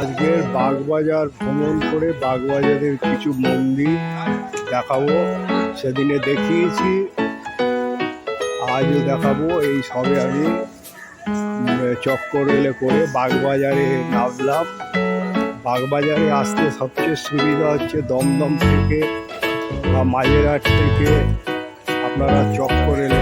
আজকের বাগবাজার ভ্রমণ করে বাগবাজারের কিছু মন্দির দেখাবো। সেদিনে দেখিয়েছি, আজও দেখাবো। এই সবে আমি চক্কর রেলে করে বাগবাজারে নামলাম। বাগবাজারে আসতে সবচেয়ে সুবিধা হচ্ছে দমদম থেকে বা মাঝেরহাট থেকে আপনারা চক্কর রেলে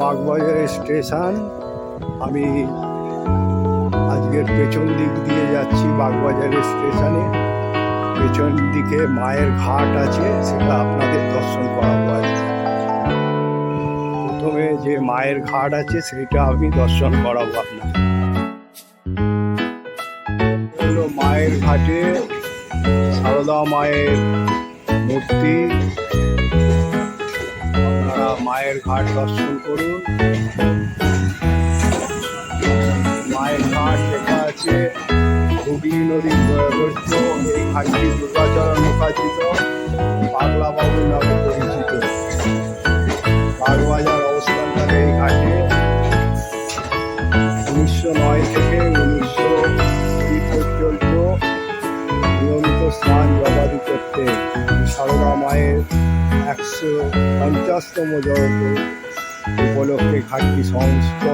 হলো স্টেশন। আমি আজকের পেছন দিক দিয়ে যাচ্ছি বাগবাজারের স্টেশনে। পেছন দিকে মায়ের ঘাট আছে, সেটা আপনাদের দর্শন করাবো আজকে প্রথমে যে মায়ের ঘাট আছে, সেটা আমি দর্শন করাবো আপনাদের। মায়ের ঘাটে সারদা মায়ের মূর্তি। আপনারা মায়ের ঘাট দর্শন করুন। মায়ের ঘাট লেখা আছে হুগলি নদীর বৈবর্ত এই ঘাটটি দুর্গাচরণ মুখার্জিত, পাগলা বাবু নামে পরিচিত। অবস্থানকালে এই ঘাটে উনিশশো নয় থেকে উনিশশো কুড়ি পর্যন্ত নিয়মিত স্নান জবাদি করতে সারদা মায়ের একশো পঞ্চাশতম জয়ন্ত উপলক্ষে ঘাটটি সমস্ত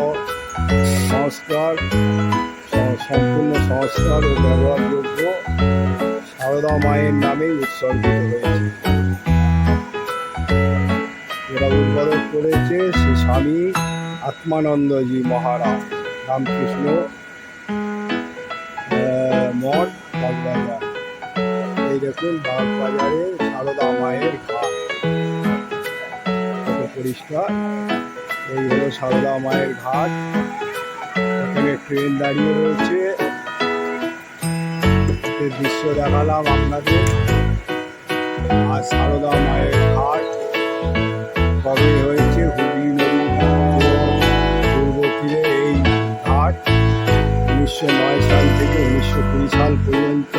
সংস্কার, সম্পূর্ণ সংস্কার ও ব্যবহারযোগ্য সারদা মায়ের নামেই উৎসর্গিত হয়েছে। এরা উদ্বোধন করেছে শ্রী স্বামী আত্মানন্দজি মহারাজ রামকৃষ্ণ মঠ, বাগবাজার। এই দেখুন, বাগবাজারে সারদা মায়ের পরিষ্কার এই হলো সারদা মায়ের ঘাট। এখানে ট্রেন দাঁড়িয়ে রয়েছে। দৃশ্য দেখালাম আপনাদের। আর সারদা মায়ের ঘাট কবে হয়েছে হুগলি নদীর পূর্ব তীরে এই ঘাট। উনিশশো নয় সাল থেকে উনিশশো কুড়ি সাল পর্যন্ত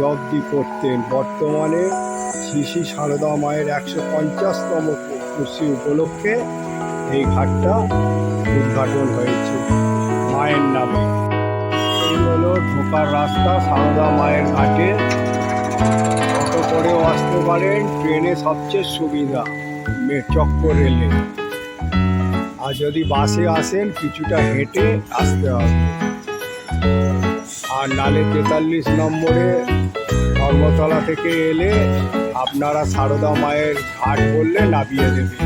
জব্দি করতেন। বর্তমানে শ্রী সারদা মায়ের একশো পঞ্চাশতম কুর্সি উপলক্ষে এই ঘাটটা উদ্ঘাটন হয়েছে মায়ের নামে। এই হলো ঢোকার রাস্তা সারদা মায়ের ঘাটে। অটো করেও আসতে পারেন, ট্রেনে সবচেয়ে সুবিধা চক্কর রেলে আর যদি বাসে আসেন, কিছুটা হেঁটে আসতে হবে। আর নালে তেতাল্লিশ নম্বরে ধর্মতলা থেকে এলে আপনারা সারদা মায়ের ঘাট বললে নামিয়ে দেবে।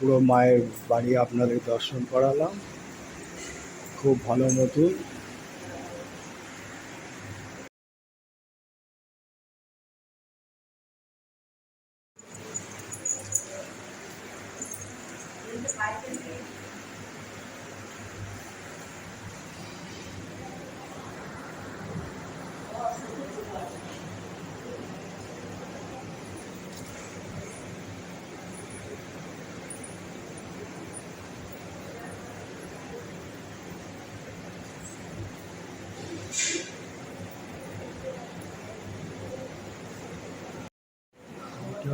পুরো মায়ের বাড়ি আপনাদের দর্শন করালাম। খুব ভালো মতন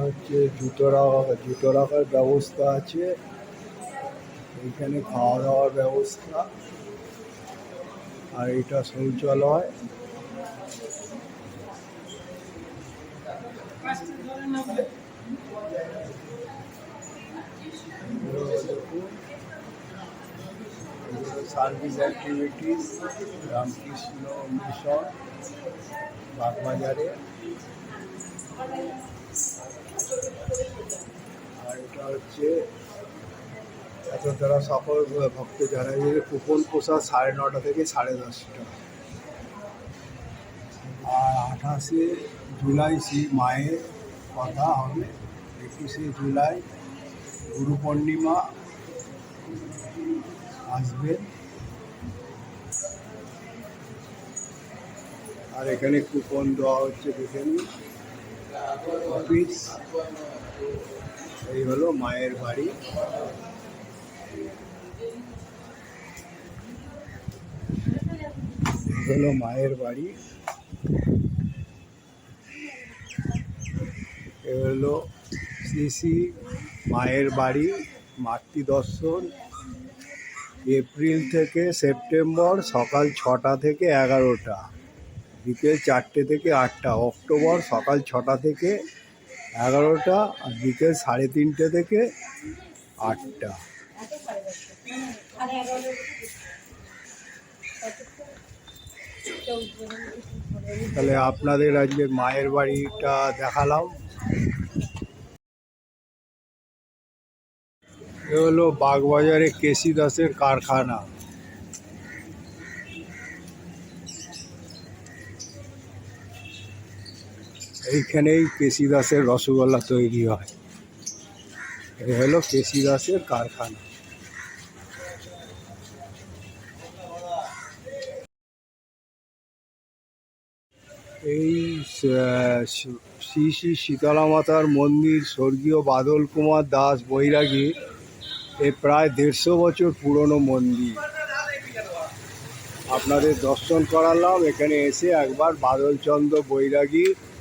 হচ্ছে জুতো রাখা, জুতো রাখার ব্যবস্থা আছে। এইখানে খাওয়া দাওয়ার ব্যবস্থা। আর এটা শৌচালয়। সার্ভিস অ্যাক্টিভিটিস, রামকৃষ্ণ মিশন, বাগবাজারে। হচ্ছে এত তারা সকল ভক্ত যারা যে কুপন পোষা সাড়ে নটা থেকে সাড়ে দশটা। আর আঠাশে জুলাই শ্রী মায়ের কথা হবে। একুশে জুলাই গুরু পূর্ণিমা আসবেন আর এখানে কুপন দেওয়া হচ্ছে দেখে নিন। অফিস। এই হলো মায়ের বাড়ি। হলো মায়ের বাড়ি। এ হলো শ্রী মায়ের বাড়ি, মাতৃ দর্শন। এপ্রিল থেকে সেপ্টেম্বর সকাল ছটা থেকে এগারোটা। বিকেল চারটে থেকে আটটা। অক্টোবর সকাল ছটা থেকে এগারোটা, আর বিকেল সাড়ে তিনটে থেকে আটটা। তাহলে আপনাদের আজকে মায়ের বাড়িটা দেখালাম। এ হলো বাগবাজারে কেসি দাসের কারখানা। এইখানেই কেসি দাসের রসগোল্লা তৈরি হয়। এই হলো কেসি দাসের কারখানা। এই শ্রী শ্রী শীতলা মাতার মন্দির স্বর্গীয় বাদল কুমার দাস বৈরাগী এ প্রায় দেড়শো বছর পুরনো মন্দির। আপনাদের দর্শন করালাম। এখানে এসে একবার বাদলচন্দ্র বৈরাগী আহ,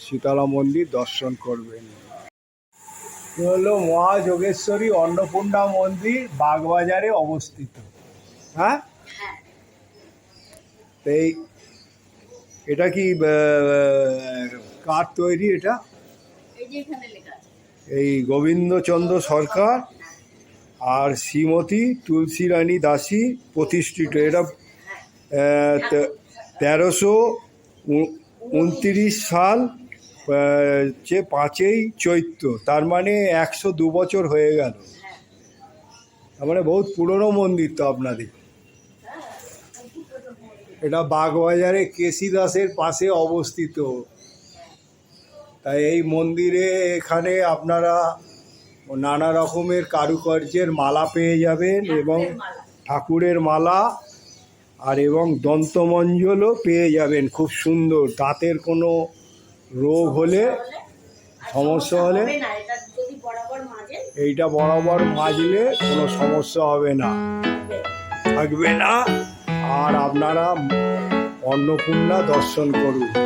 শীতলা মন্দির দর্শন করবেন। হলো মহাযোগেশ্বরী অন্নপূর্ণা মন্দির বাগবাজারে অবস্থিত। হ্যাঁ? এই এটা কি কার তৈরি এটা? এই গোবিন্দচন্দ্র সরকার আর শ্রীমতী তুলসী রানী দাসী প্রতিষ্ঠিত। এটা তেরোশো উ- উনত্রিশ সাল হচ্ছে পাঁচই চৈত্র তার মানে একশো দু বছর হয়ে গেল। তার মানে বহুত পুরনো মন্দির তো আপনাদের। এটা বাগবাজারে কেসি দাসের পাশে অবস্থিত। তাই এই মন্দিরে এখানে আপনারা নানা রকমের কারুকার্যের মালা পেয়ে যাবেন এবং ঠাকুরের মালা। আর এবং দন্তমঞ্জলও পেয়ে যাবেন খুব সুন্দর। দাঁতের কোনো রোগ হলে সমস্যা হলে? এইটা বরাবর মাজলে কোনো সমস্যা হবে না। থাকবে না। আর আপনারা অন্নপূর্ণা দর্শন করুন।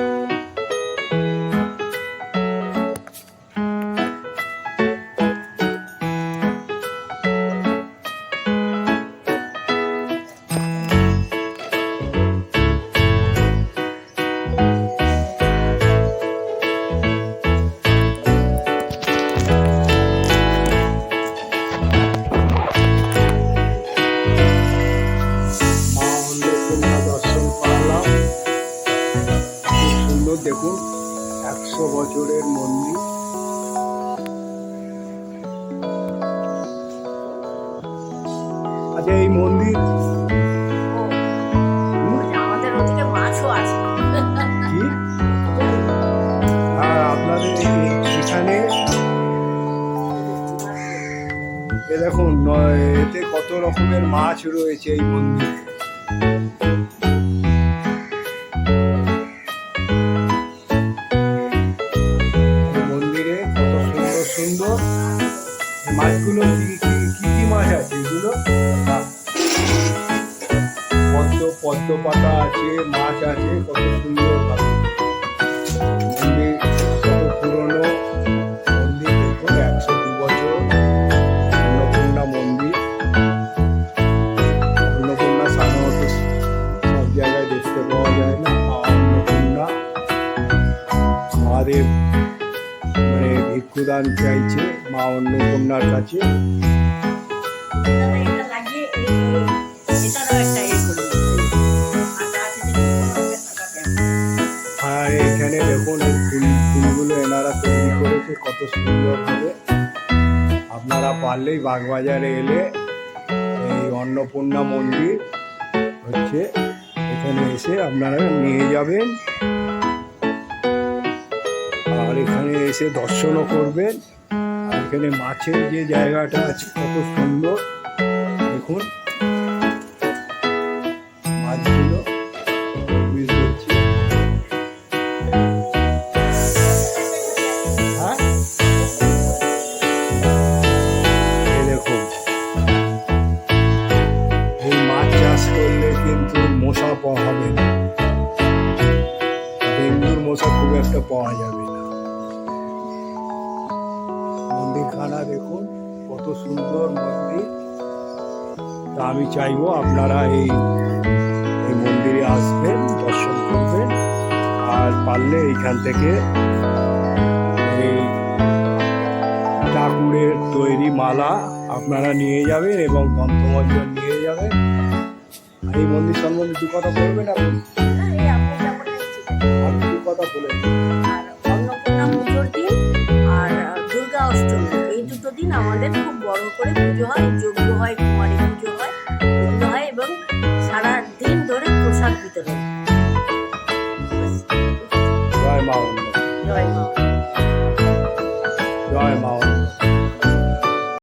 এ দেখুন এতে কত রকমের মাছ রয়েছে এই মন্দিরে। মন্দিরে কত সুন্দর সুন্দর মাছগুলো, কি কি মাছ আছে এগুলো? পদ্ম পদ্ম পাতা আছে, মাছ আছে, কত সুন্দর মন্দির কত পুরনো। যে কোনো একটা টাকা দেন। আর এখানে দেখুন এই ফুল, ফুলগুলো এনারা তৈরি করেছে, কত সুন্দরভাবে আপনারা পারলেই বাগবাজারে এলে এই অন্নপূর্ণা মন্দির হচ্ছে, এখানে এসে আপনারা নিয়ে যাবেন আর এখানে এসে দর্শনও করবেন। আর এখানে মাছের যে জায়গাটা আছে, কত সুন্দর। দেখুন। কিন্তু মশা পাওয়া না। মশা খুব একটা পাওয়া যাবে মন্দিরখানা দেখুন কত সুন্দর মন্দির। তা আমি চাইব আপনারা এই এই মন্দিরে আসবেন দর্শন করবেন আর পারলে এইখান থেকে এই ঠাকুরের তৈরি মালা আপনারা নিয়ে যাবেন এবং দন্তমঞ্জন নিয়ে যাবেন। এই মন্দির সম্বন্ধে দু কথা বলবেন আপনি? হ্যাঁ, আপনি দু কথা বলে দিন আমাদের খুব বড় করে পুজো হয় যজ্ঞ হয় কুমারী পুজো